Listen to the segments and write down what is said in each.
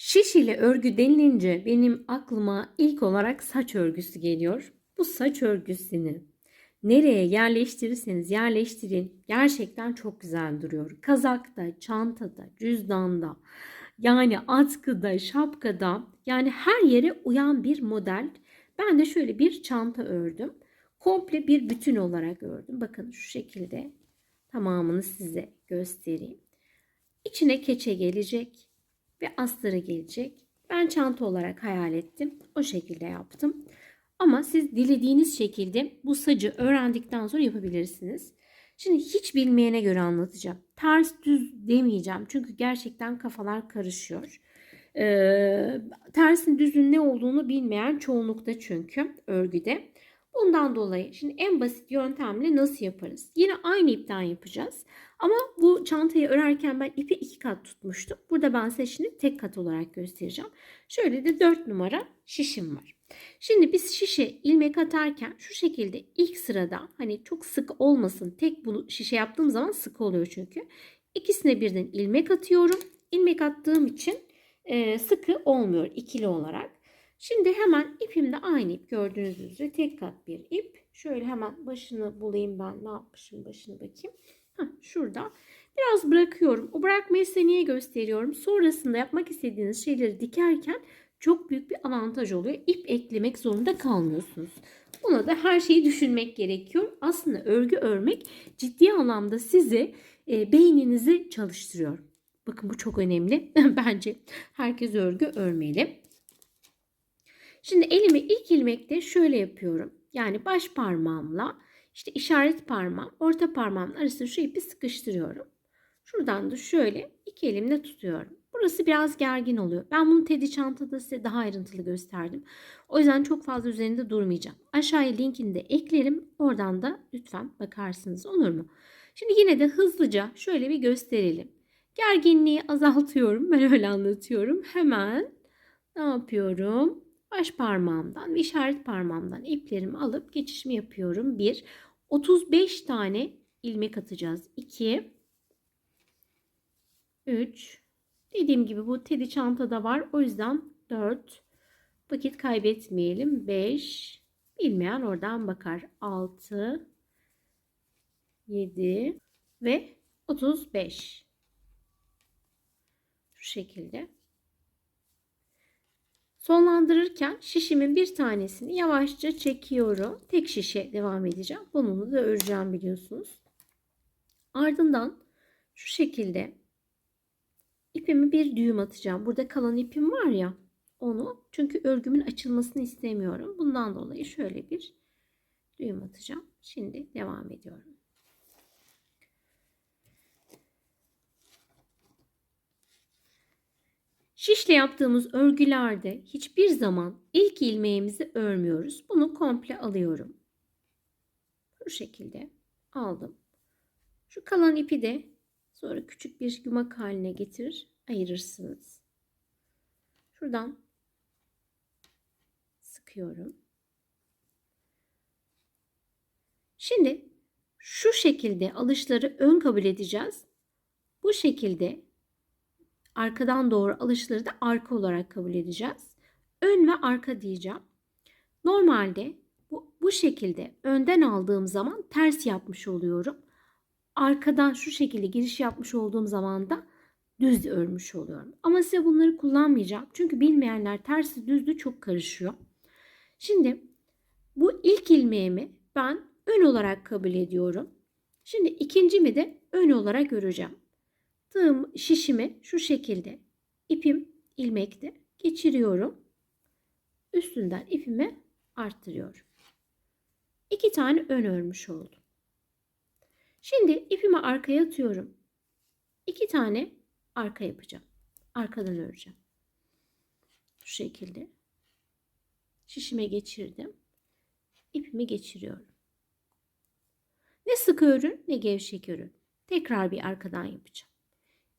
Şiş ile örgü denilince benim aklıma ilk olarak saç örgüsü geliyor. Bu saç örgüsünü nereye yerleştirirseniz yerleştirin gerçekten çok güzel duruyor. Kazakta, çantada, cüzdanda, yani atkıda, şapkada yani her yere uyan bir model. Ben de şöyle bir çanta ördüm. Komple bir bütün olarak ördüm. Bakın şu şekilde tamamını size göstereyim. İçine keçe gelecek ve astarı gelecek. Ben çanta olarak hayal ettim. O şekilde yaptım. Ama siz dilediğiniz şekilde bu sacı öğrendikten sonra yapabilirsiniz. Şimdi hiç bilmeyene göre anlatacağım. Ters düz demeyeceğim. Çünkü gerçekten kafalar karışıyor. Ee, tersin düzün ne olduğunu bilmeyen çoğunlukta çünkü örgüde. Bundan dolayı şimdi en basit yöntemle nasıl yaparız? Yine aynı ipten yapacağız. Ama bu çantayı örerken ben ipi iki kat tutmuştum. Burada ben size şimdi tek kat olarak göstereceğim. Şöyle de 4 numara şişim var. Şimdi biz şişe ilmek atarken şu şekilde ilk sırada hani çok sık olmasın. Tek bunu şişe yaptığım zaman sık oluyor çünkü. İkisine birden ilmek atıyorum. İlmek attığım için sıkı olmuyor ikili olarak. Şimdi hemen ipimde aynı ip gördüğünüz üzere tek kat bir ip. Şöyle hemen başını bulayım ben ne yapmışım başını bakayım. Heh, şurada. Biraz bırakıyorum. O bırakmayı size niye gösteriyorum? Sonrasında yapmak istediğiniz şeyleri dikerken çok büyük bir avantaj oluyor. İp eklemek zorunda kalmıyorsunuz. Buna da her şeyi düşünmek gerekiyor. Aslında örgü örmek ciddi anlamda sizi e, beyninizi çalıştırıyor. Bakın bu çok önemli. Bence herkes örgü örmeli. Şimdi elimi ilk ilmekte şöyle yapıyorum. Yani baş parmağımla işte işaret parmağım, orta parmağımın arasına şu ipi sıkıştırıyorum. Şuradan da şöyle iki elimle tutuyorum. Burası biraz gergin oluyor. Ben bunu tedi çantada size daha ayrıntılı gösterdim. O yüzden çok fazla üzerinde durmayacağım. Aşağıya linkini de eklerim. Oradan da lütfen bakarsınız olur mu? Şimdi yine de hızlıca şöyle bir gösterelim. Gerginliği azaltıyorum. Ben öyle anlatıyorum. Hemen ne yapıyorum? Baş parmağımdan ve işaret parmağımdan iplerimi alıp geçişimi yapıyorum. 1. 35 tane ilmek atacağız. 2. 3. Dediğim gibi bu tedi çantada var. O yüzden 4. Vakit kaybetmeyelim. 5. Bilmeyen oradan bakar. 6. 7 ve 35. Şu şekilde. Sonlandırırken şişimin bir tanesini yavaşça çekiyorum. Tek şişe devam edeceğim. Bununla da öreceğim biliyorsunuz. Ardından şu şekilde ipimi bir düğüm atacağım. Burada kalan ipim var ya onu çünkü örgümün açılmasını istemiyorum. Bundan dolayı şöyle bir düğüm atacağım. Şimdi devam ediyorum. Şişle yaptığımız örgülerde hiçbir zaman ilk ilmeğimizi örmüyoruz. Bunu komple alıyorum. Bu şekilde aldım. Şu kalan ipi de sonra küçük bir yumak haline getirir, ayırırsınız. Şuradan sıkıyorum. Şimdi şu şekilde alışları ön kabul edeceğiz. Bu şekilde arkadan doğru alışları da arka olarak kabul edeceğiz. Ön ve arka diyeceğim. Normalde bu, bu şekilde önden aldığım zaman ters yapmış oluyorum. Arkadan şu şekilde giriş yapmış olduğum zaman da düz örmüş oluyorum. Ama size bunları kullanmayacağım. Çünkü bilmeyenler tersi düzdü çok karışıyor. Şimdi bu ilk ilmeğimi ben ön olarak kabul ediyorum. Şimdi ikincimi de ön olarak öreceğim tığım şişimi şu şekilde ipim ilmekte geçiriyorum. Üstünden ipimi arttırıyorum. İki tane ön örmüş oldum. Şimdi ipimi arkaya atıyorum. İki tane arka yapacağım. Arkadan öreceğim. Şu şekilde. Şişime geçirdim. İpimi geçiriyorum. Ne sık örün ne gevşek örün. Tekrar bir arkadan yapacağım.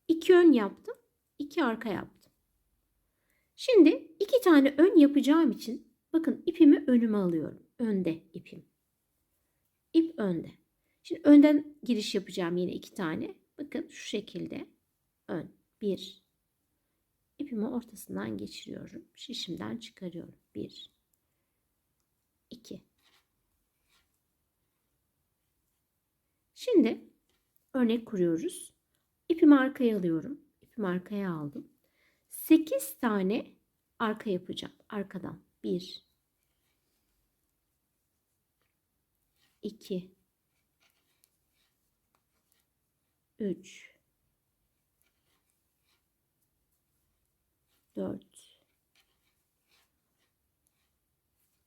2 ön yaptım. 2 arka yaptım. Şimdi iki tane ön yapacağım için bakın ipimi önüme alıyorum. Önde ipim. İp önde. Şimdi önden giriş yapacağım yine iki tane. Bakın şu şekilde ön. 1 ipimi ortasından geçiriyorum. Şişimden çıkarıyorum. 1 2 Şimdi örnek kuruyoruz. İpimi arkaya alıyorum. İpimi arkaya aldım. 8 tane arka yapacağım. Arkadan. 1 2 3 4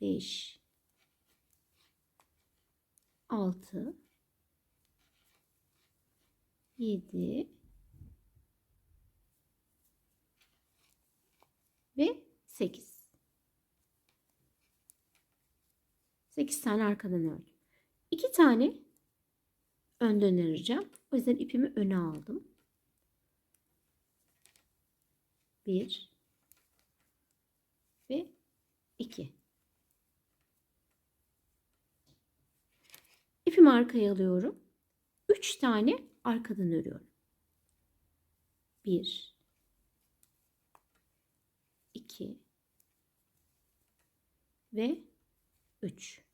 5 6 7 ve 8 8 tane arkadan ördüm. 2 tane önden öreceğim. O yüzden ipimi öne aldım. 1 ve 2 İpimi arkaya alıyorum. 3 tane arkadan örüyorum. 1 2 ve 3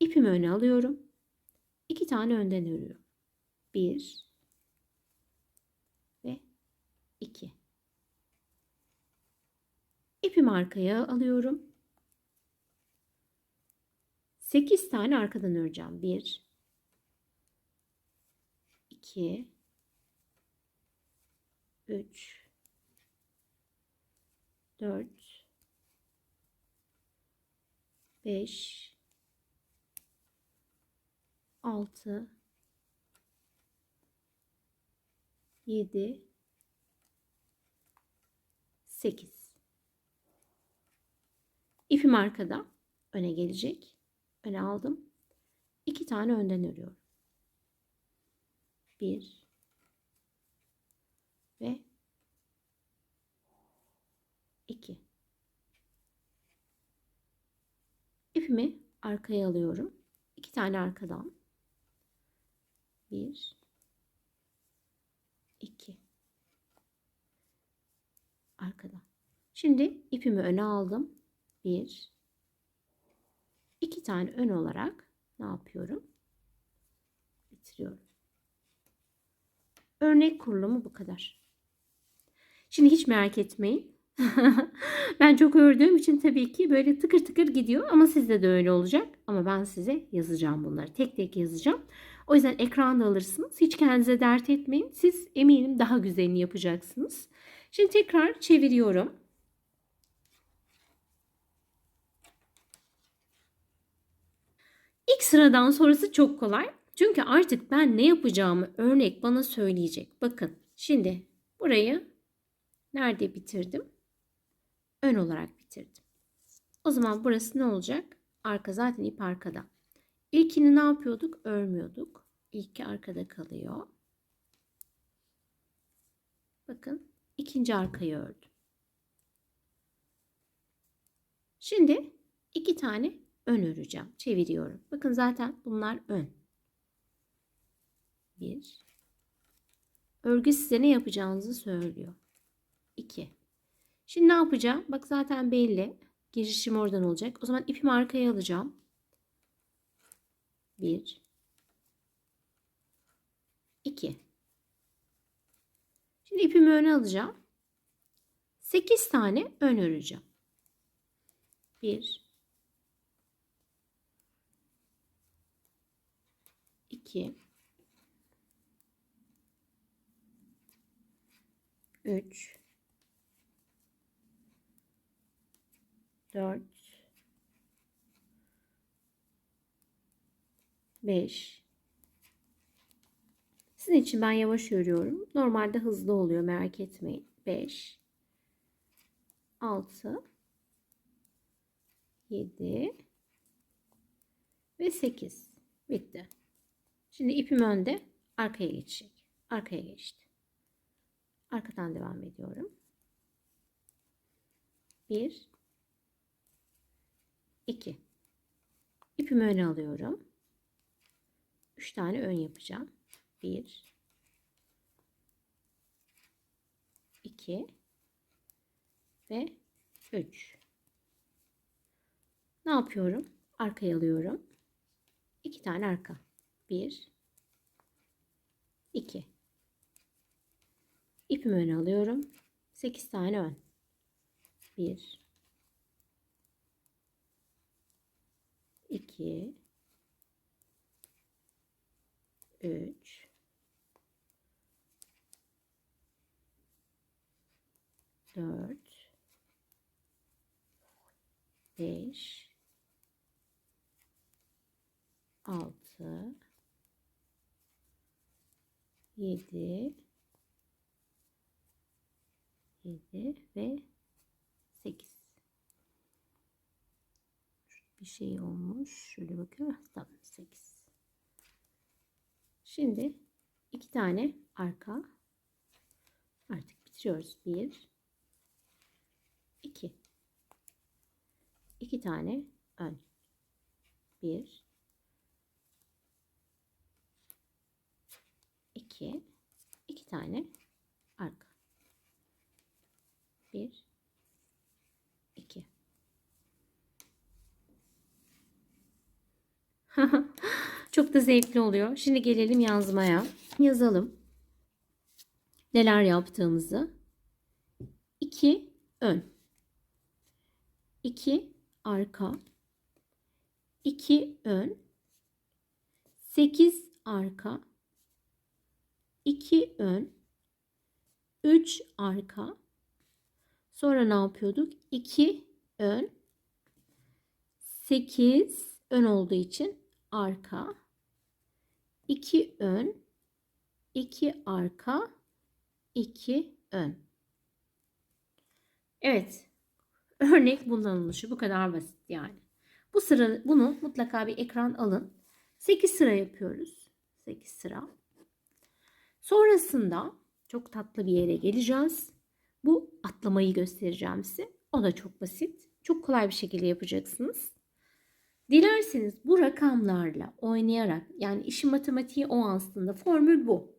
İpimi öne alıyorum. 2 tane önden örüyorum. 1 ve 2 İpimi arkaya alıyorum. 8 tane arkadan öreceğim. 1 2 3 4 5 6 7 8 İpim arkada öne gelecek. Öne aldım. 2 tane önden örüyorum. 1 ve 2 İpimi arkaya alıyorum. 2 tane arkadan 1 2 arkadan. Şimdi ipimi öne aldım. 1 2 tane ön olarak ne yapıyorum? Bitiriyorum. Örnek kurulumu bu kadar. Şimdi hiç merak etmeyin. ben çok ördüğüm için tabii ki böyle tıkır tıkır gidiyor ama sizde de öyle olacak. Ama ben size yazacağım bunları. Tek tek yazacağım. O yüzden ekranda alırsınız. Hiç kendinize dert etmeyin. Siz eminim daha güzelini yapacaksınız. Şimdi tekrar çeviriyorum. İlk sıradan sonrası çok kolay. Çünkü artık ben ne yapacağımı örnek bana söyleyecek. Bakın şimdi burayı nerede bitirdim? Ön olarak bitirdim. O zaman burası ne olacak? Arka zaten ip arkada. İlkini ne yapıyorduk? Örmüyorduk. İlki arkada kalıyor. Bakın ikinci arkayı ördüm. Şimdi iki tane ön öreceğim. Çeviriyorum. Bakın zaten bunlar ön. Bir. Örgü size ne yapacağınızı söylüyor. İki. Şimdi ne yapacağım? Bak zaten belli. Girişim oradan olacak. O zaman ipimi arkaya alacağım. Bir. İki. Şimdi ipimi öne alacağım. Sekiz tane ön öreceğim. Bir. 2 3 4 5 Sizin için ben yavaş örüyorum. Normalde hızlı oluyor merak etmeyin. 5 6 7 ve 8 bitti. Şimdi ipim önde. Arkaya geçecek. Arkaya geçti. Arkadan devam ediyorum. 1 2 İpimi öne alıyorum. 3 tane ön yapacağım. 1 2 2 ve 3. Ne yapıyorum? Arkaya alıyorum. 2 tane arka. 1 2 İpimi öne alıyorum. 8 tane ön. 1 2 3 4 5 6 7 7 ve 8 bir şey olmuş. Şöyle bakıyorum. Tamam 8. Şimdi iki tane arka. Artık bitiriyoruz. 1 2 2 tane ön. 1 2 2 tane. 1 2 Çok da zevkli oluyor. Şimdi gelelim yazmaya. Yazalım. Neler yaptığımızı. 2 ön. 2 arka. 2 ön. 8 arka. 2 ön. 3 arka. Sonra ne yapıyorduk? 2 ön. 8 ön olduğu için arka, 2 ön, 2 arka, 2 ön. Evet. Örnek bundan oluşu bu kadar basit yani. Bu sıra bunu mutlaka bir ekran alın. 8 sıra yapıyoruz. 8 sıra. Sonrasında çok tatlı bir yere geleceğiz. Bu atlamayı göstereceğim size. O da çok basit. Çok kolay bir şekilde yapacaksınız. Dilerseniz bu rakamlarla oynayarak yani işin matematiği o aslında formül bu.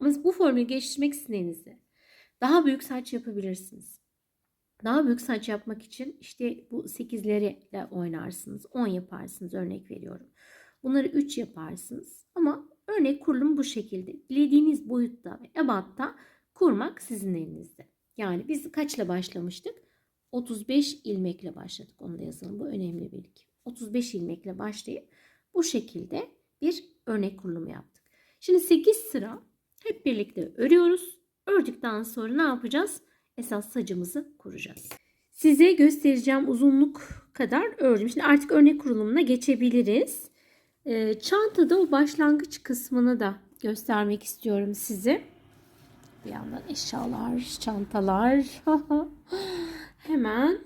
Ama bu formülü geliştirmek istediğinizde daha büyük saç yapabilirsiniz. Daha büyük saç yapmak için işte bu 8'lerle oynarsınız. 10 yaparsınız örnek veriyorum. Bunları 3 yaparsınız. Ama örnek kurulum bu şekilde. Dilediğiniz boyutta ve ebatta kurmak sizin elinizde. Yani biz kaçla başlamıştık? 35 ilmekle başladık. Onu da yazalım. Bu önemli bilgi. 35 ilmekle başlayıp bu şekilde bir örnek kurulumu yaptık. Şimdi 8 sıra hep birlikte örüyoruz. Ördükten sonra ne yapacağız? Esas sacımızı kuracağız. Size göstereceğim uzunluk kadar ördüm. Şimdi artık örnek kurulumuna geçebiliriz. Ee, çantada o başlangıç kısmını da göstermek istiyorum size. Bir yandan eşyalar, çantalar. Hemen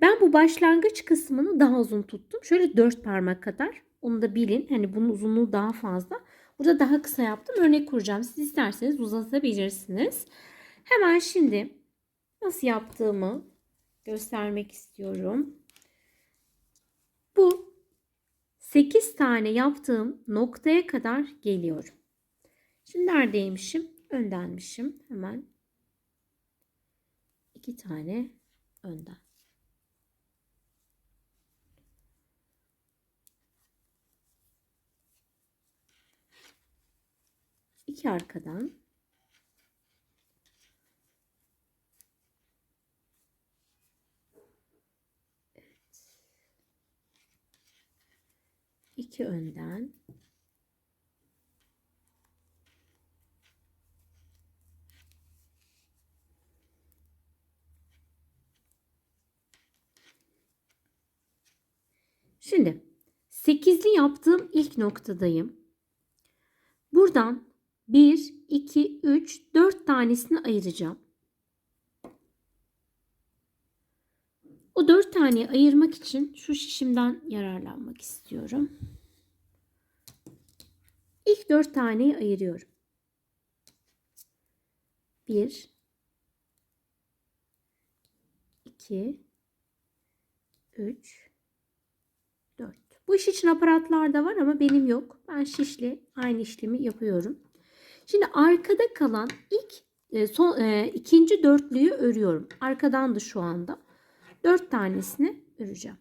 ben bu başlangıç kısmını daha uzun tuttum. Şöyle 4 parmak kadar. Onu da bilin. Hani bunun uzunluğu daha fazla. Burada daha kısa yaptım. Örnek kuracağım. Siz isterseniz uzatabilirsiniz. Hemen şimdi nasıl yaptığımı göstermek istiyorum. Bu 8 tane yaptığım noktaya kadar geliyorum. Şimdi neredeymişim? Öndenmişim. Hemen 2 tane önden. iki arkadan evet. iki önden Şimdi sekizli yaptığım ilk noktadayım. Buradan 1, 2, 3, 4 tanesini ayıracağım. O 4 taneyi ayırmak için şu şişimden yararlanmak istiyorum. İlk 4 taneyi ayırıyorum. 1 2 3 4 Bu iş için aparatlar da var ama benim yok. Ben şişli aynı işlemi yapıyorum. Şimdi arkada kalan ilk e, son e, ikinci dörtlüyü örüyorum. Arkadan da şu anda dört tanesini öreceğim.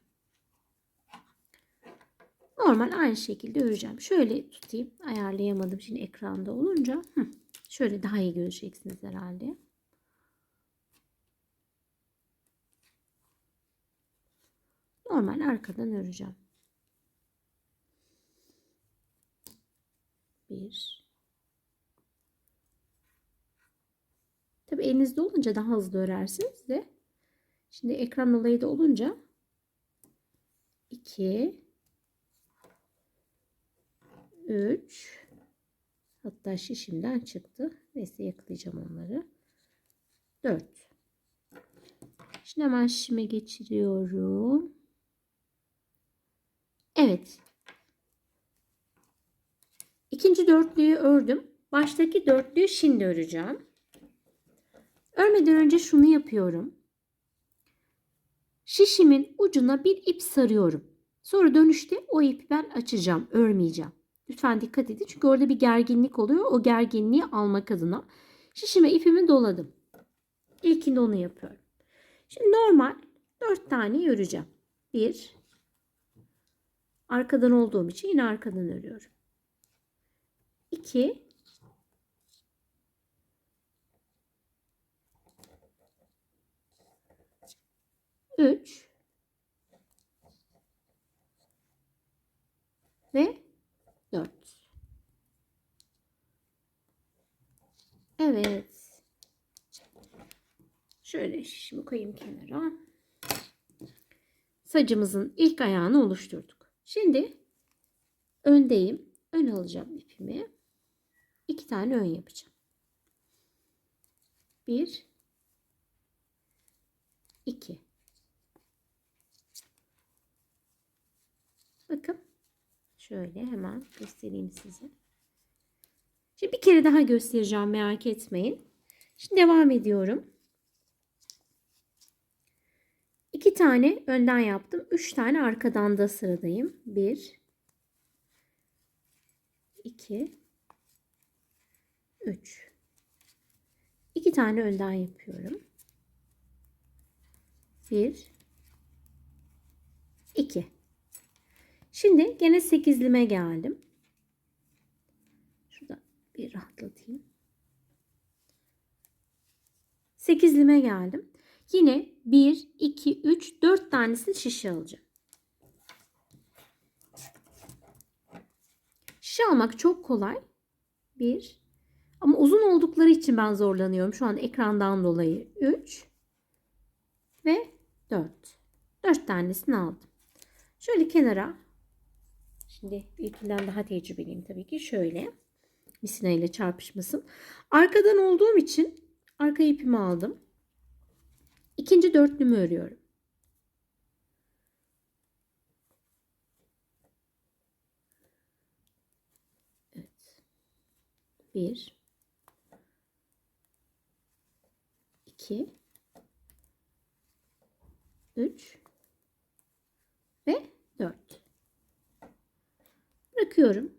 Normal aynı şekilde öreceğim. Şöyle tutayım. Ayarlayamadım şimdi ekranda olunca. Hı. Şöyle daha iyi göreceksiniz herhalde. Normal arkadan öreceğim. Bir. Tabi elinizde olunca daha hızlı örersiniz de. Şimdi ekran olayı da olunca 2 3 hatta şişimden çıktı. Neyse yakalayacağım onları. 4 Şimdi hemen şişime geçiriyorum. Evet. İkinci dörtlüyü ördüm. Baştaki dörtlüyü şimdi öreceğim. Örmeden önce şunu yapıyorum. Şişimin ucuna bir ip sarıyorum. Sonra dönüşte o ipi ben açacağım, örmeyeceğim. Lütfen dikkat edin çünkü orada bir gerginlik oluyor. O gerginliği almak adına şişime ipimi doladım. İlkinde onu yapıyorum. Şimdi normal 4 tane öreceğim. 1 Arkadan olduğum için yine arkadan örüyorum. 2 3 ve 4. Evet. Şöyle şişimi koyayım kenara. Sacımızın ilk ayağını oluşturduk. Şimdi öndeyim. Ön alacağım ipimi. İki tane ön yapacağım. Bir, iki. Bakın. Şöyle hemen göstereyim size. Şimdi bir kere daha göstereceğim merak etmeyin. Şimdi devam ediyorum. İki tane önden yaptım. Üç tane arkadan da sıradayım. Bir, iki, üç. İki tane önden yapıyorum. Bir, iki. Şimdi gene sekizlime geldim. Şurada bir rahatlatayım. Sekizlime geldim. Yine 1, 2, 3, 4 tanesini şişe alacağım. Şişe almak çok kolay. 1 ama uzun oldukları için ben zorlanıyorum. Şu an ekrandan dolayı 3 ve 4. 4 tanesini aldım. Şöyle kenara Şimdi ilkinden daha tecrübeliyim tabii ki. Şöyle misina ile çarpışmasın. Arkadan olduğum için arka ipimi aldım. İkinci dörtlümü örüyorum. Evet. Bir. İki, Üç. Ve dört. Bırakıyorum.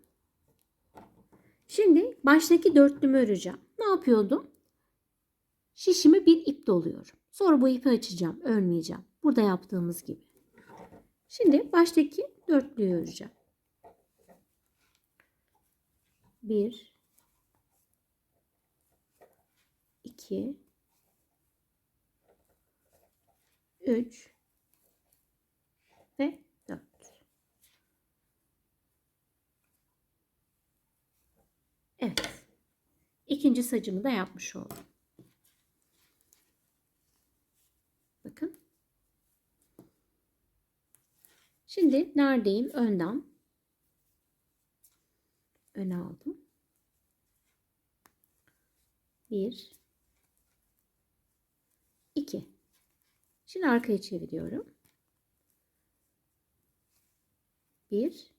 Şimdi baştaki dörtlümü öreceğim. Ne yapıyordum? Şişimi bir ip doluyorum. Sonra bu ipi açacağım. Örmeyeceğim. Burada yaptığımız gibi. Şimdi baştaki dörtlüyü öreceğim. Bir, iki, üç ve dört. Evet. İkinci sacımı da yapmış oldum. Bakın. Şimdi neredeyim? Önden. Öne aldım. Bir. iki. Şimdi arkaya çeviriyorum. Bir.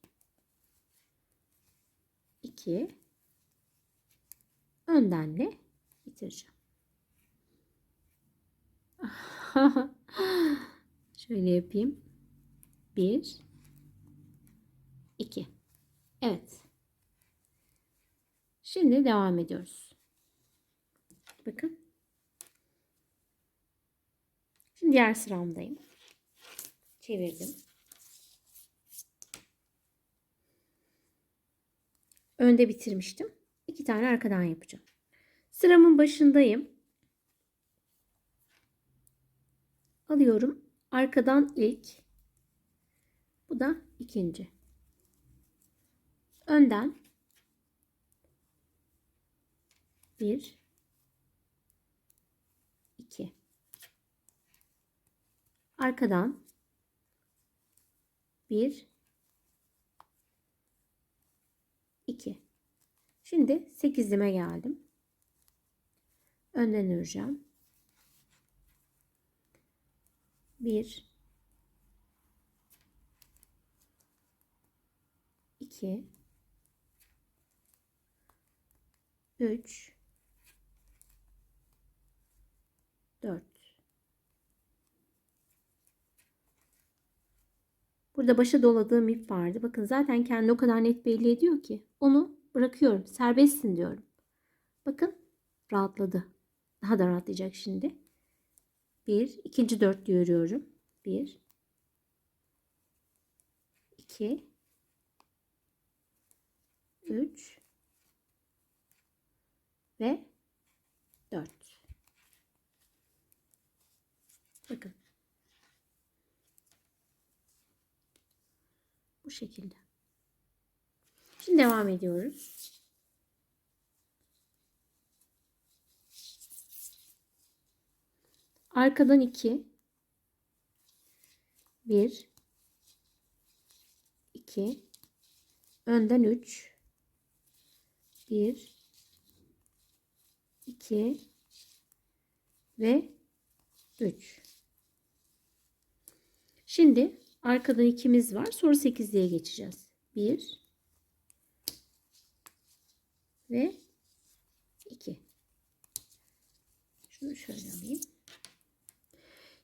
iki. Öndenle bitireceğim. Şöyle yapayım. Bir, iki. Evet. Şimdi devam ediyoruz. Bakın. Şimdi diğer sıramdayım. Çevirdim. Önde bitirmiştim. İki tane arkadan yapacağım. Sıramın başındayım. Alıyorum. Arkadan ilk. Bu da ikinci. Önden bir, Arkadan 1 2 Şimdi 8'lime geldim. Önden öreceğim. 1 2 3 Burada başa doladığım ip vardı. Bakın zaten kendi o kadar net belli ediyor ki. Onu bırakıyorum. Serbestsin diyorum. Bakın rahatladı. Daha da rahatlayacak şimdi. Bir, ikinci dörtlü örüyorum. Bir, iki, üç ve dört. Bakın. Şekilde. Şimdi devam ediyoruz. Arkadan 2 1 2 önden 3 1 2 ve 3 Şimdi arkadan ikimiz var. Sonra 8'liğe geçeceğiz. 1 ve 2 Şunu şöyle alayım.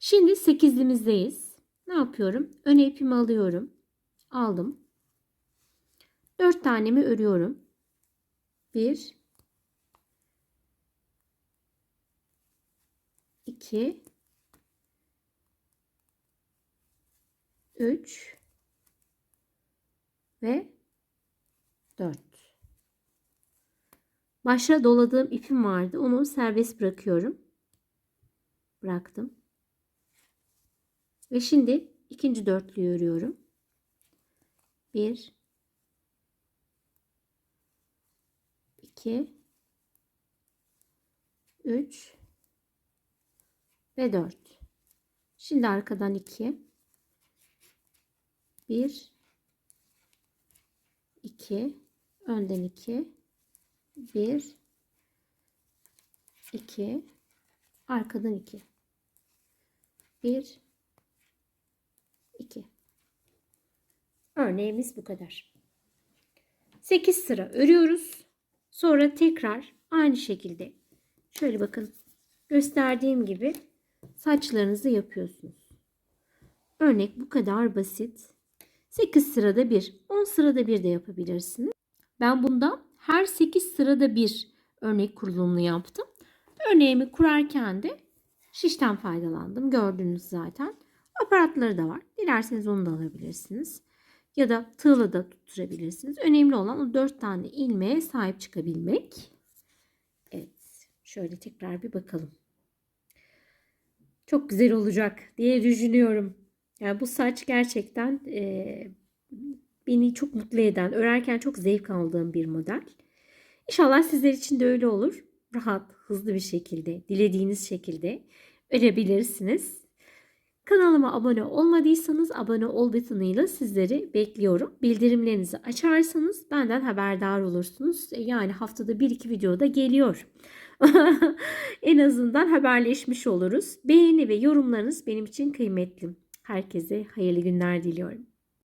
Şimdi sekizlimizdeyiz. Ne yapıyorum? Öne ipimi alıyorum. Aldım. Dört tanemi örüyorum. Bir, iki, üç ve dört. Başa doladığım ipim vardı. Onu serbest bırakıyorum. Bıraktım. Ve şimdi ikinci dörtlüyü örüyorum. Bir, iki, üç ve dört. Şimdi arkadan iki, bir, iki, önden iki, bir, iki, arkadan iki, bir, 2. Örneğimiz bu kadar. 8 sıra örüyoruz. Sonra tekrar aynı şekilde şöyle bakın gösterdiğim gibi saçlarınızı yapıyorsunuz. Örnek bu kadar basit. 8 sırada bir, 10 sırada bir de yapabilirsiniz. Ben bunda her 8 sırada bir örnek kurulumunu yaptım. Örneğimi kurarken de şişten faydalandım. Gördünüz zaten. Aparatları da var. Dilerseniz onu da alabilirsiniz. Ya da tığla da tutturabilirsiniz. Önemli olan o 4 tane ilmeğe sahip çıkabilmek. Evet. Şöyle tekrar bir bakalım. Çok güzel olacak diye düşünüyorum. Yani bu saç gerçekten e, beni çok mutlu eden, örerken çok zevk aldığım bir model. İnşallah sizler için de öyle olur. Rahat, hızlı bir şekilde, dilediğiniz şekilde örebilirsiniz. Kanalıma abone olmadıysanız abone ol butonuyla sizleri bekliyorum. Bildirimlerinizi açarsanız benden haberdar olursunuz. E, yani haftada 1-2 videoda geliyor. en azından haberleşmiş oluruz. Beğeni ve yorumlarınız benim için kıymetli. Herkese hayırlı günler diliyorum.